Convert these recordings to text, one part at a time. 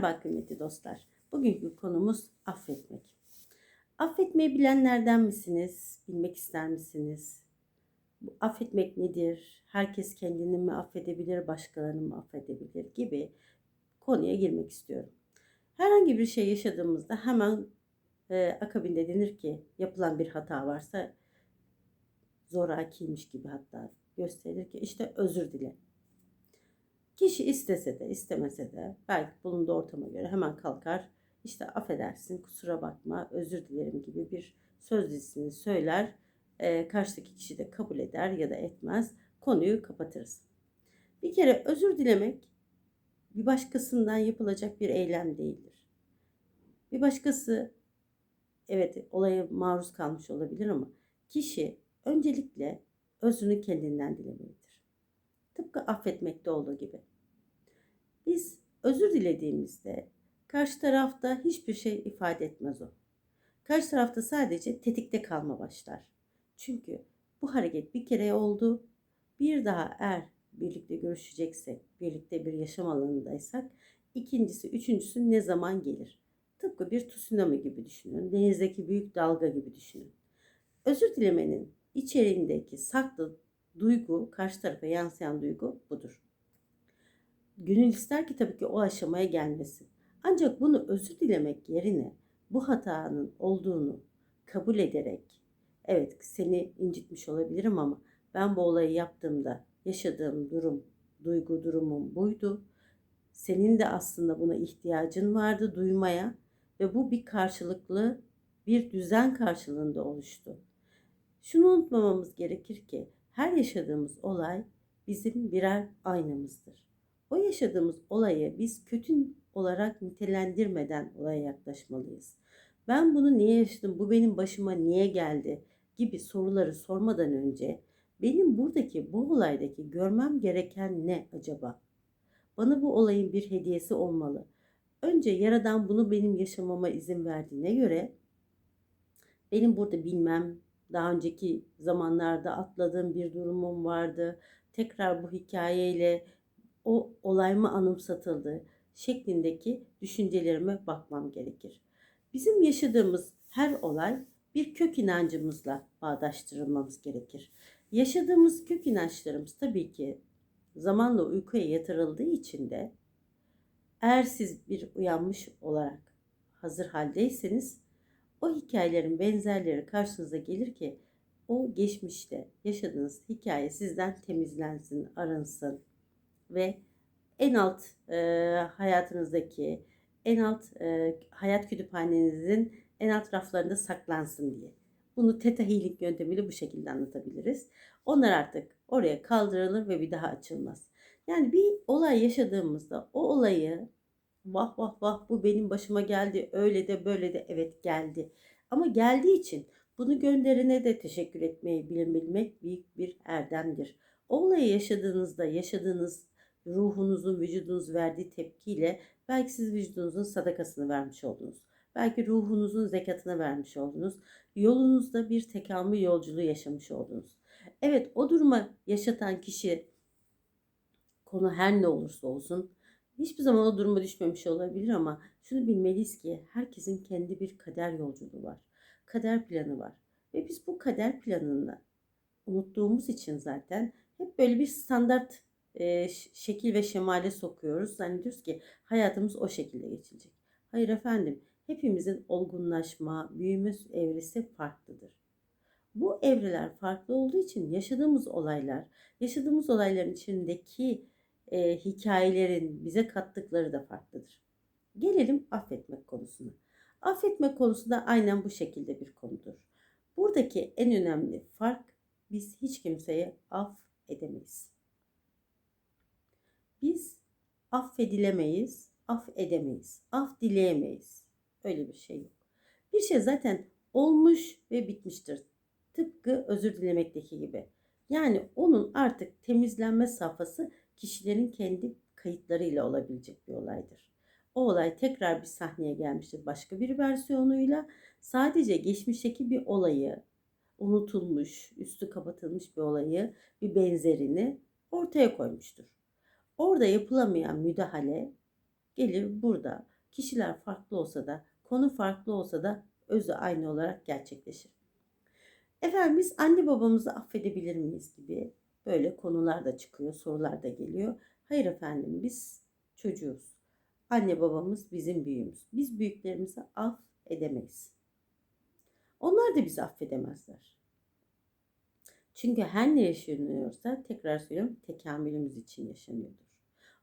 Merhaba kıymetli dostlar. Bugünkü konumuz affetmek. Affetmeyi bilenlerden misiniz? Bilmek ister misiniz? Bu affetmek nedir? Herkes kendini mi affedebilir, başkalarını mı affedebilir gibi konuya girmek istiyorum. Herhangi bir şey yaşadığımızda hemen e, akabinde denir ki yapılan bir hata varsa zorakiymiş gibi hatta gösterir ki işte özür dile. Kişi istese de istemese de belki bulunduğu ortama göre hemen kalkar. İşte affedersin, kusura bakma, özür dilerim gibi bir söz dizisini söyler. E, karşıdaki kişi de kabul eder ya da etmez. Konuyu kapatırız. Bir kere özür dilemek bir başkasından yapılacak bir eylem değildir. Bir başkası evet olaya maruz kalmış olabilir ama kişi öncelikle özrünü kendinden dilemelidir. Tıpkı affetmekte olduğu gibi. Biz özür dilediğimizde karşı tarafta hiçbir şey ifade etmez o. Karşı tarafta sadece tetikte kalma başlar. Çünkü bu hareket bir kere oldu. Bir daha eğer birlikte görüşeceksek, birlikte bir yaşam alanındaysak ikincisi, üçüncüsü ne zaman gelir? Tıpkı bir tsunami gibi düşünün. Denizdeki büyük dalga gibi düşünün. Özür dilemenin içeriğindeki saklı duygu, karşı tarafa yansıyan duygu budur. Gönül ister ki tabii ki o aşamaya gelmesin. Ancak bunu özür dilemek yerine bu hatanın olduğunu kabul ederek evet seni incitmiş olabilirim ama ben bu olayı yaptığımda yaşadığım durum, duygu durumum buydu. Senin de aslında buna ihtiyacın vardı duymaya ve bu bir karşılıklı bir düzen karşılığında oluştu. Şunu unutmamamız gerekir ki her yaşadığımız olay bizim birer aynamızdır. O yaşadığımız olayı biz kötü olarak nitelendirmeden olaya yaklaşmalıyız. Ben bunu niye yaşadım, bu benim başıma niye geldi gibi soruları sormadan önce benim buradaki bu olaydaki görmem gereken ne acaba? Bana bu olayın bir hediyesi olmalı. Önce yaradan bunu benim yaşamama izin verdiğine göre benim burada bilmem, daha önceki zamanlarda atladığım bir durumum vardı. Tekrar bu hikayeyle o olay mı anımsatıldı şeklindeki düşüncelerime bakmam gerekir. Bizim yaşadığımız her olay bir kök inancımızla bağdaştırılmamız gerekir. Yaşadığımız kök inançlarımız tabii ki zamanla uykuya yatırıldığı için de eğer siz bir uyanmış olarak hazır haldeyseniz o hikayelerin benzerleri karşınıza gelir ki o geçmişte yaşadığınız hikaye sizden temizlensin, arınsın ve en alt e, hayatınızdaki en alt e, hayat kütüphanenizin en alt raflarında saklansın diye. Bunu Theta Healing yöntemiyle bu şekilde anlatabiliriz. Onlar artık oraya kaldırılır ve bir daha açılmaz. Yani bir olay yaşadığımızda o olayı vah vah vah bu benim başıma geldi öyle de böyle de evet geldi. Ama geldiği için bunu gönderene de teşekkür etmeyi bilmek büyük bir erdemdir. O olayı yaşadığınızda yaşadığınız ruhunuzun, vücudunuz verdiği tepkiyle belki siz vücudunuzun sadakasını vermiş oldunuz. Belki ruhunuzun zekatını vermiş oldunuz. Yolunuzda bir tekamül yolculuğu yaşamış oldunuz. Evet o duruma yaşatan kişi konu her ne olursa olsun hiçbir zaman o duruma düşmemiş olabilir ama şunu bilmeliyiz ki herkesin kendi bir kader yolculuğu var. Kader planı var. Ve biz bu kader planını unuttuğumuz için zaten hep böyle bir standart e, şekil ve şemale sokuyoruz. Zannediyoruz ki hayatımız o şekilde geçecek. Hayır efendim, hepimizin olgunlaşma, büyüme evresi farklıdır. Bu evreler farklı olduğu için yaşadığımız olaylar, yaşadığımız olayların içindeki e, hikayelerin bize kattıkları da farklıdır. Gelelim affetmek konusuna. Affetme konusu da aynen bu şekilde bir konudur. Buradaki en önemli fark biz hiç kimseye af edemeyiz. Biz affedilemeyiz, af edemeyiz, af dileyemeyiz. Öyle bir şey yok. Bir şey zaten olmuş ve bitmiştir. Tıpkı özür dilemekteki gibi. Yani onun artık temizlenme safhası kişilerin kendi kayıtlarıyla olabilecek bir olaydır. O olay tekrar bir sahneye gelmiştir başka bir versiyonuyla. Sadece geçmişteki bir olayı, unutulmuş, üstü kapatılmış bir olayı, bir benzerini ortaya koymuştur. Orada yapılamayan müdahale gelir burada kişiler farklı olsa da konu farklı olsa da özü aynı olarak gerçekleşir. Efendim biz anne babamızı affedebilir miyiz gibi böyle konular da çıkıyor, sorular da geliyor. Hayır efendim biz çocuğuz. Anne babamız bizim büyüğümüz. Biz büyüklerimizi affedemeyiz. Onlar da bizi affedemezler. Çünkü her ne yaşanıyorsa tekrar söylüyorum tekamülümüz için yaşanıyordur.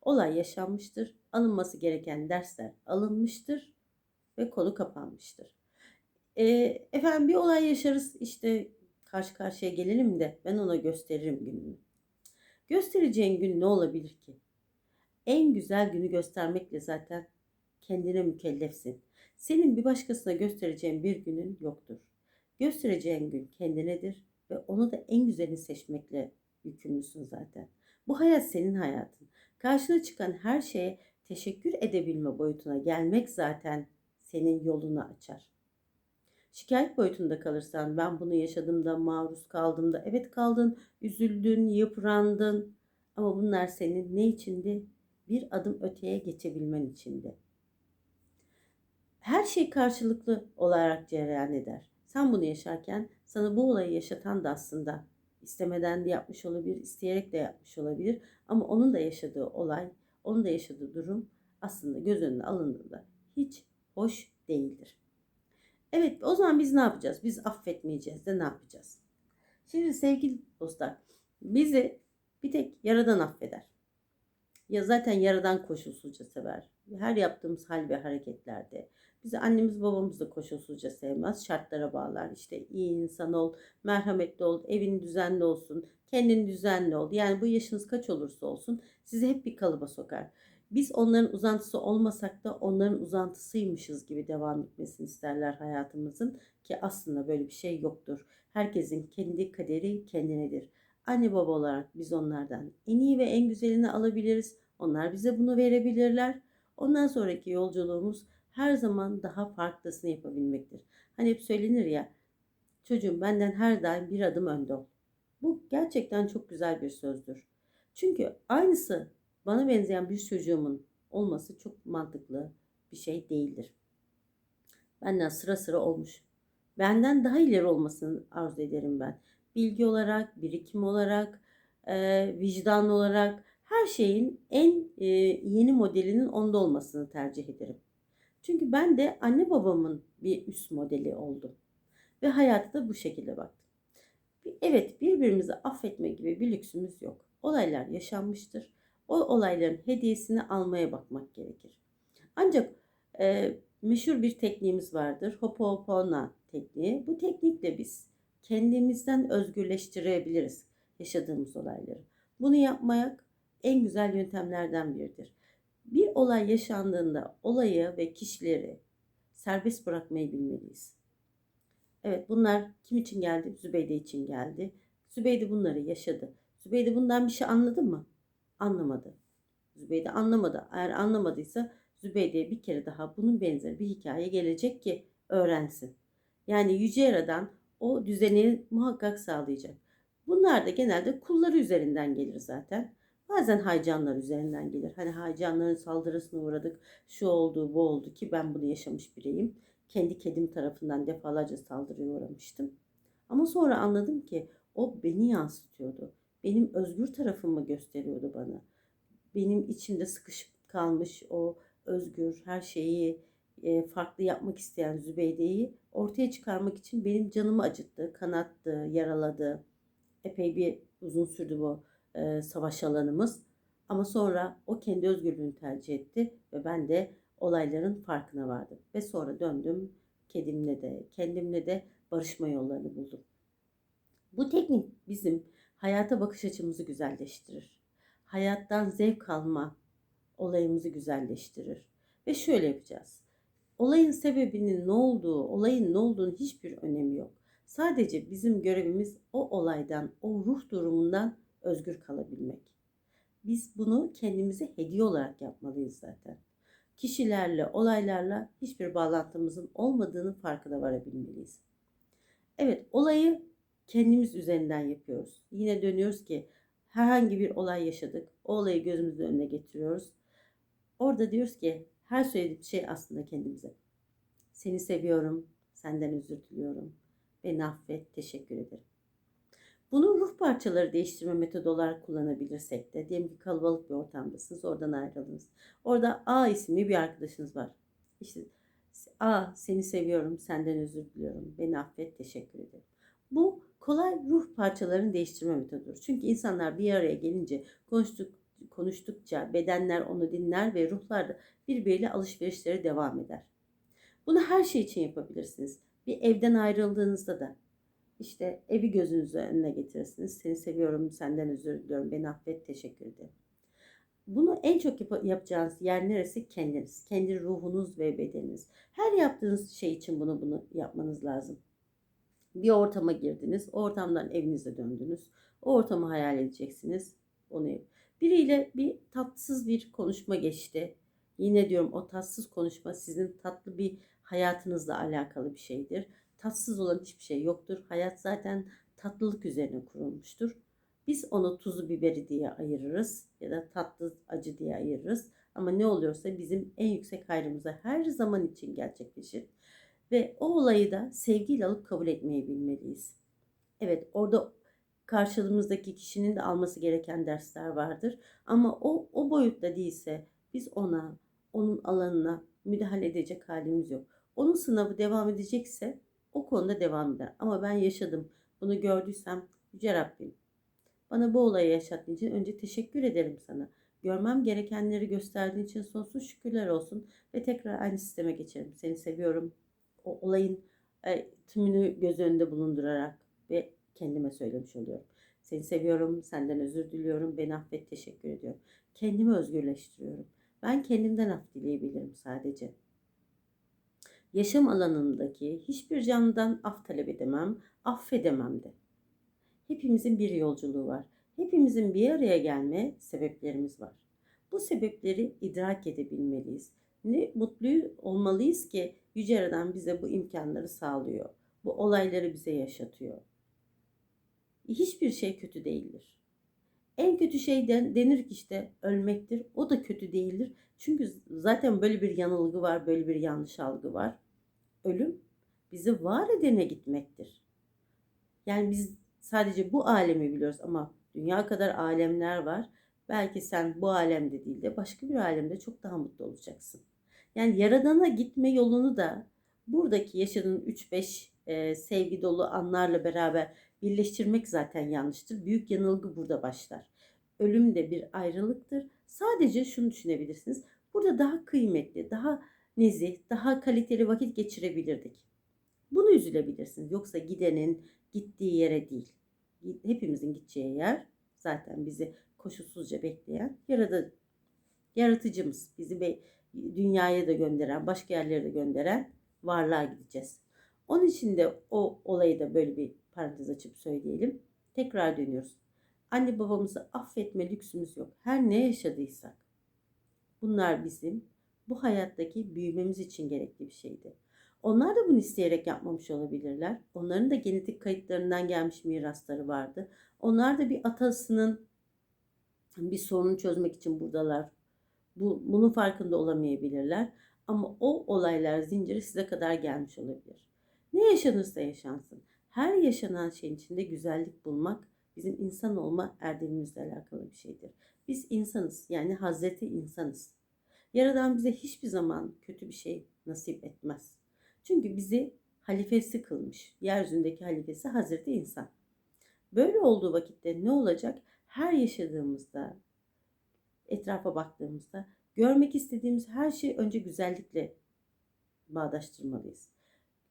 Olay yaşanmıştır, alınması gereken dersler alınmıştır ve konu kapanmıştır. E, efendim bir olay yaşarız işte karşı karşıya gelelim de ben ona gösteririm gününü. Göstereceğin gün ne olabilir ki? En güzel günü göstermekle zaten kendine mükellefsin. Senin bir başkasına göstereceğin bir günün yoktur. Göstereceğin gün kendinedir ve onu da en güzelini seçmekle yükümlüsün zaten. Bu hayat senin hayatın. Karşına çıkan her şeye teşekkür edebilme boyutuna gelmek zaten senin yolunu açar. Şikayet boyutunda kalırsan ben bunu yaşadım da maruz kaldım da evet kaldın, üzüldün, yıprandın ama bunlar senin ne içindi? Bir adım öteye geçebilmen içindi. Her şey karşılıklı olarak cereyan eder. Sen bunu yaşarken sana bu olayı yaşatan da aslında istemeden de yapmış olabilir, isteyerek de yapmış olabilir. Ama onun da yaşadığı olay, onun da yaşadığı durum aslında göz önüne alındığında hiç hoş değildir. Evet o zaman biz ne yapacağız? Biz affetmeyeceğiz de ne yapacağız? Şimdi sevgili dostlar bizi bir tek yaradan affeder. Ya zaten yaradan koşulsuzca sever. Her yaptığımız hal ve hareketlerde. Bizi annemiz babamız da koşulsuzca sevmez. Şartlara bağlar. İşte iyi insan ol, merhametli ol, evin düzenli olsun, kendin düzenli ol. Yani bu yaşınız kaç olursa olsun sizi hep bir kalıba sokar biz onların uzantısı olmasak da onların uzantısıymışız gibi devam etmesini isterler hayatımızın ki aslında böyle bir şey yoktur. Herkesin kendi kaderi kendinedir. Anne baba olarak biz onlardan en iyi ve en güzelini alabiliriz. Onlar bize bunu verebilirler. Ondan sonraki yolculuğumuz her zaman daha farklısını yapabilmektir. Hani hep söylenir ya çocuğum benden her daim bir adım önde ol. Bu gerçekten çok güzel bir sözdür. Çünkü aynısı bana benzeyen bir çocuğumun olması çok mantıklı bir şey değildir. Benden sıra sıra olmuş. Benden daha ileri olmasını arzu ederim ben. Bilgi olarak, birikim olarak, e, vicdan olarak her şeyin en e, yeni modelinin onda olmasını tercih ederim. Çünkü ben de anne babamın bir üst modeli oldum. Ve hayata da bu şekilde baktım. Evet birbirimizi affetme gibi bir lüksümüz yok. Olaylar yaşanmıştır o olayların hediyesini almaya bakmak gerekir. Ancak e, meşhur bir tekniğimiz vardır. Hopo'opona tekniği. Bu teknikle biz kendimizden özgürleştirebiliriz yaşadığımız olayları. Bunu yapmak en güzel yöntemlerden biridir. Bir olay yaşandığında olayı ve kişileri serbest bırakmayı bilmeliyiz. Evet bunlar kim için geldi? Zübeyde için geldi. Zübeyde bunları yaşadı. Zübeyde bundan bir şey anladı mı? anlamadı. Zübeyde anlamadı. Eğer anlamadıysa Zübeyde'ye bir kere daha bunun benzeri bir hikaye gelecek ki öğrensin. Yani Yüce Yaradan o düzeni muhakkak sağlayacak. Bunlar da genelde kulları üzerinden gelir zaten. Bazen haycanlar üzerinden gelir. Hani haycanların saldırısına uğradık. Şu oldu, bu oldu ki ben bunu yaşamış bireyim. Kendi kedim tarafından defalarca saldırıya uğramıştım. Ama sonra anladım ki o beni yansıtıyordu benim özgür tarafımı gösteriyordu bana. Benim içimde sıkışıp kalmış o özgür her şeyi e, farklı yapmak isteyen Zübeyde'yi ortaya çıkarmak için benim canımı acıttı, kanattı, yaraladı. Epey bir uzun sürdü bu e, savaş alanımız. Ama sonra o kendi özgürlüğünü tercih etti ve ben de olayların farkına vardım. Ve sonra döndüm kedimle de kendimle de barışma yollarını buldum. Bu teknik bizim hayata bakış açımızı güzelleştirir. Hayattan zevk alma olayımızı güzelleştirir. Ve şöyle yapacağız. Olayın sebebinin ne olduğu, olayın ne olduğunu hiçbir önemi yok. Sadece bizim görevimiz o olaydan, o ruh durumundan özgür kalabilmek. Biz bunu kendimize hediye olarak yapmalıyız zaten. Kişilerle, olaylarla hiçbir bağlantımızın olmadığını farkına varabilmeliyiz. Evet, olayı kendimiz üzerinden yapıyoruz. Yine dönüyoruz ki herhangi bir olay yaşadık. O olayı gözümüzün önüne getiriyoruz. Orada diyoruz ki her söylediğim şey aslında kendimize. Seni seviyorum, senden özür diliyorum. Beni affet, teşekkür ederim. Bunu ruh parçaları değiştirme metodu olarak kullanabilirsek de diyelim ki kalabalık bir ortamdasınız oradan ayrıldınız. Orada A isimli bir arkadaşınız var. İşte A seni seviyorum senden özür diliyorum beni affet teşekkür ederim. Bu kolay ruh parçalarını değiştirme metodudur. Çünkü insanlar bir araya gelince konuştuk, konuştukça bedenler onu dinler ve ruhlar da birbiriyle alışverişleri devam eder. Bunu her şey için yapabilirsiniz. Bir evden ayrıldığınızda da işte evi gözünüzün önüne getirirsiniz. Seni seviyorum, senden özür diliyorum, beni affet, teşekkür ederim. Bunu en çok yap- yapacağınız yer neresi? Kendiniz. Kendi ruhunuz ve bedeniniz. Her yaptığınız şey için bunu bunu yapmanız lazım. Bir ortama girdiniz. O ortamdan evinize döndünüz. O ortamı hayal edeceksiniz. Onu Biriyle bir tatsız bir konuşma geçti. Yine diyorum o tatsız konuşma sizin tatlı bir hayatınızla alakalı bir şeydir tatsız olan hiçbir şey yoktur. Hayat zaten tatlılık üzerine kurulmuştur. Biz onu tuzu biberi diye ayırırız ya da tatlı acı diye ayırırız. Ama ne oluyorsa bizim en yüksek hayrımıza her zaman için gerçekleşir. Ve o olayı da sevgiyle alıp kabul etmeyi bilmeliyiz. Evet orada karşılığımızdaki kişinin de alması gereken dersler vardır. Ama o, o boyutta değilse biz ona, onun alanına müdahale edecek halimiz yok. Onun sınavı devam edecekse o konuda devam eder. Ama ben yaşadım. Bunu gördüysem Yüce Rabbim bana bu olayı yaşattığın için önce teşekkür ederim sana. Görmem gerekenleri gösterdiğin için sonsuz şükürler olsun ve tekrar aynı sisteme geçelim. Seni seviyorum. O olayın e, tümünü göz önünde bulundurarak ve kendime söylemiş oluyorum. Seni seviyorum, senden özür diliyorum, beni affet, teşekkür ediyorum. Kendimi özgürleştiriyorum. Ben kendimden af dileyebilirim sadece. Yaşam alanındaki hiçbir canlıdan af talep edemem, affedemem de. Hepimizin bir yolculuğu var. Hepimizin bir araya gelme sebeplerimiz var. Bu sebepleri idrak edebilmeliyiz. Ne mutlu olmalıyız ki Yüce Yaradan bize bu imkanları sağlıyor. Bu olayları bize yaşatıyor. Hiçbir şey kötü değildir. En kötü şey denir ki işte ölmektir. O da kötü değildir. Çünkü zaten böyle bir yanılgı var, böyle bir yanlış algı var. Ölüm bizi var edene gitmektir. Yani biz sadece bu alemi biliyoruz ama dünya kadar alemler var. Belki sen bu alemde değil de başka bir alemde çok daha mutlu olacaksın. Yani yaradana gitme yolunu da buradaki yaşadığın 3-5 e, sevgi dolu anlarla beraber birleştirmek zaten yanlıştır. Büyük yanılgı burada başlar. Ölüm de bir ayrılıktır. Sadece şunu düşünebilirsiniz. Burada daha kıymetli, daha nezih, daha kaliteli vakit geçirebilirdik. Bunu üzülebilirsiniz. Yoksa gidenin gittiği yere değil. Hepimizin gideceği yer zaten bizi koşulsuzca bekleyen yaradı, yaratıcımız. Bizi be, dünyaya da gönderen, başka yerlere de gönderen varlığa gideceğiz. Onun için de o olayı da böyle bir parantez açıp söyleyelim. Tekrar dönüyoruz. Anne babamızı affetme lüksümüz yok. Her ne yaşadıysak. Bunlar bizim bu hayattaki büyümemiz için gerekli bir şeydi. Onlar da bunu isteyerek yapmamış olabilirler. Onların da genetik kayıtlarından gelmiş mirasları vardı. Onlar da bir atasının bir sorunu çözmek için buradalar. Bu, bunun farkında olamayabilirler. Ama o olaylar zinciri size kadar gelmiş olabilir. Ne yaşanırsa yaşansın. Her yaşanan şeyin içinde güzellik bulmak bizim insan olma erdemimizle alakalı bir şeydir. Biz insanız yani Hazreti insanız. Yaradan bize hiçbir zaman kötü bir şey nasip etmez. Çünkü bizi halifesi kılmış. Yeryüzündeki halifesi Hazreti İnsan. Böyle olduğu vakitte ne olacak? Her yaşadığımızda, etrafa baktığımızda görmek istediğimiz her şeyi önce güzellikle bağdaştırmalıyız.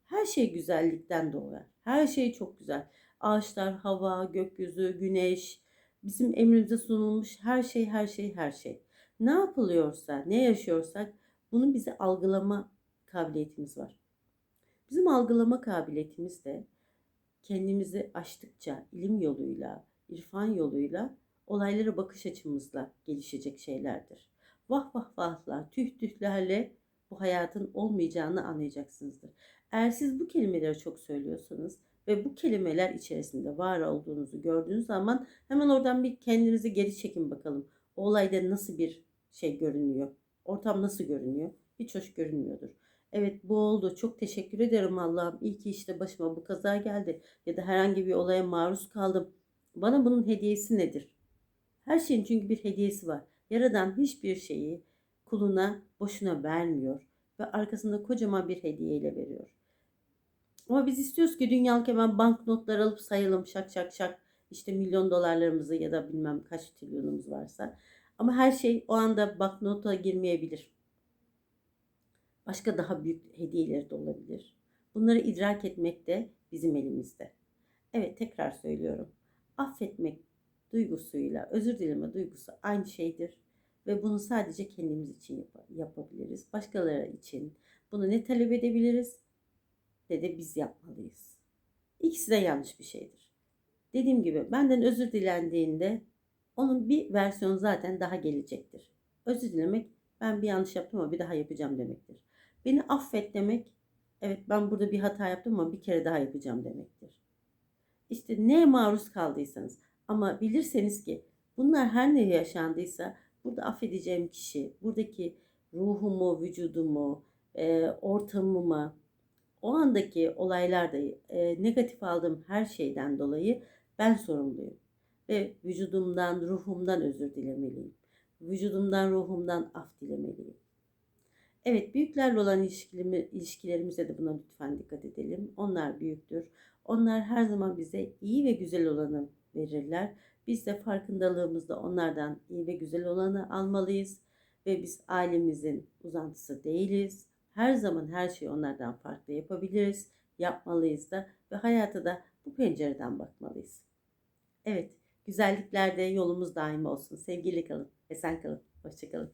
Her şey güzellikten doğar. Her şey çok güzel. Ağaçlar, hava, gökyüzü, güneş, bizim emrimize sunulmuş her şey, her şey, her şey ne yapılıyorsa, ne yaşıyorsak bunu bize algılama kabiliyetimiz var. Bizim algılama kabiliyetimiz de kendimizi aştıkça ilim yoluyla, irfan yoluyla olaylara bakış açımızla gelişecek şeylerdir. Vah vah vahla, tüh tühlerle bu hayatın olmayacağını anlayacaksınızdır. Eğer siz bu kelimeleri çok söylüyorsanız ve bu kelimeler içerisinde var olduğunuzu gördüğünüz zaman hemen oradan bir kendinizi geri çekin bakalım. O olayda nasıl bir şey görünüyor. Ortam nasıl görünüyor? Hiç hoş görünmüyordur. Evet bu oldu. Çok teşekkür ederim Allah'ım. İyi ki işte başıma bu kaza geldi. Ya da herhangi bir olaya maruz kaldım. Bana bunun hediyesi nedir? Her şeyin çünkü bir hediyesi var. Yaradan hiçbir şeyi kuluna boşuna vermiyor. Ve arkasında kocaman bir hediyeyle veriyor. Ama biz istiyoruz ki dünyalık hemen banknotlar alıp sayalım şak şak şak. İşte milyon dolarlarımızı ya da bilmem kaç trilyonumuz varsa. Ama her şey o anda banknota girmeyebilir. Başka daha büyük hediyeleri de olabilir. Bunları idrak etmek de bizim elimizde. Evet tekrar söylüyorum. Affetmek duygusuyla özür dileme duygusu aynı şeydir. Ve bunu sadece kendimiz için yap- yapabiliriz. Başkaları için bunu ne talep edebiliriz ne de biz yapmalıyız. İkisi de yanlış bir şeydir. Dediğim gibi benden özür dilendiğinde onun bir versiyon zaten daha gelecektir. Özür dilemek ben bir yanlış yaptım ama bir daha yapacağım demektir. Beni affet demek evet ben burada bir hata yaptım ama bir kere daha yapacağım demektir. İşte neye maruz kaldıysanız ama bilirseniz ki bunlar her ne yaşandıysa burada affedeceğim kişi, buradaki ruhumu, vücudumu, e, ortamımı, o andaki olaylarda e, negatif aldığım her şeyden dolayı ben sorumluyum. Ve vücudumdan, ruhumdan özür dilemeliyim. Vücudumdan, ruhumdan af dilemeliyim. Evet, büyüklerle olan ilişkilerimi- ilişkilerimize de buna lütfen dikkat edelim. Onlar büyüktür. Onlar her zaman bize iyi ve güzel olanı verirler. Biz de farkındalığımızda onlardan iyi ve güzel olanı almalıyız. Ve biz ailemizin uzantısı değiliz. Her zaman her şeyi onlardan farklı yapabiliriz. Yapmalıyız da ve hayata da bu pencereden bakmalıyız. Evet, güzelliklerde yolumuz daim olsun. Sevgili kalın, esen kalın, hoşçakalın.